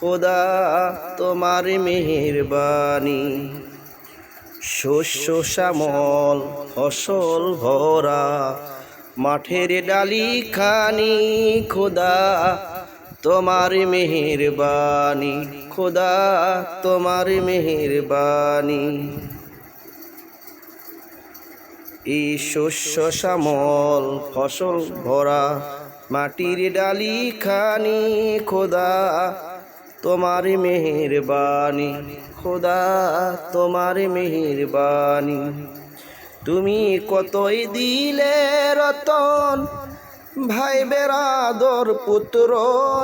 খোদা তোমার মেহেরবানি শস্য শ্যামল, ফসল ভরা, মাঠের ডালি খানি খোদা তোমার মেহেরবানি খোদা তোমার মেহেরবানি এই শস্য শ্যামল, ফসল ভরা, মাটির ডালি খানি খোদা তোমার মেহেরবানি, খোদা তোমার মেহেরবানি। তুমি কতই দিলে রতন ভাই বেরাদর পুত্র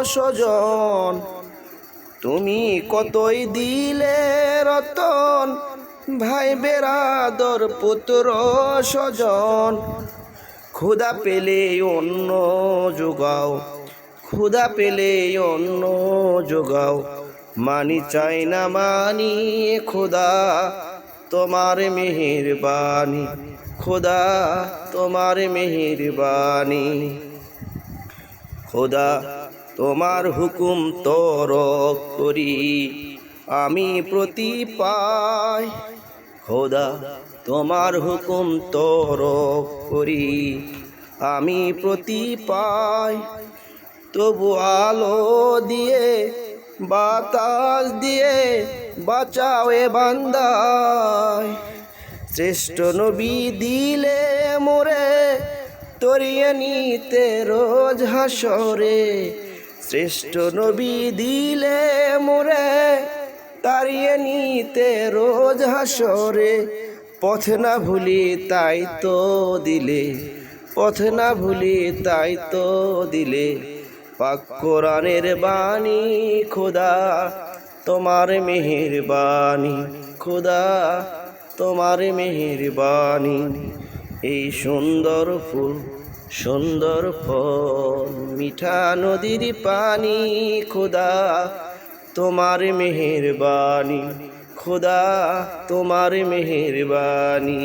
স্বজন। তুমি কতই দিলে রতন ভাই বেরাদর পুত্র স্বজন। ক্ষুদা পেলে অন্য যোগাও ক্ষুদা পেলে অন্য যোগাও। মানি চাই না, মানি খোদা তোমার মেহেরবানি। খোদা তোমার মেহেরবানি। খোদা তোমার হুকুম তর করি। আমি প্রতি পাই খোদা তোমার হুকুম তর করি। আমি প্রতি পাই তবু আলো দিয়ে, বাতাস দিয়ে বাঁচাও এ বান্দায়। শ্রেষ্ঠ নবী দিলে মোরে, তরিয়ে নিতে রোজ হাসরে। শ্রেষ্ঠ নবী দিলে মোরে তাড়িয়ে নিতে রোজ হাসরে। পথ না ভুলি তাই তো দিলে, পথ না ভুলি তাই তো দিলে। পাক কোরআনের বাণী, খোদা তোমার মেহেরবানি খোদা তোমার মেহেরবানি এই সুন্দর ফুল, সুন্দর ফল, মিঠা নদীর পানি, খোদা তোমার মেহেরবানি খোদা তোমার মেহেরবানি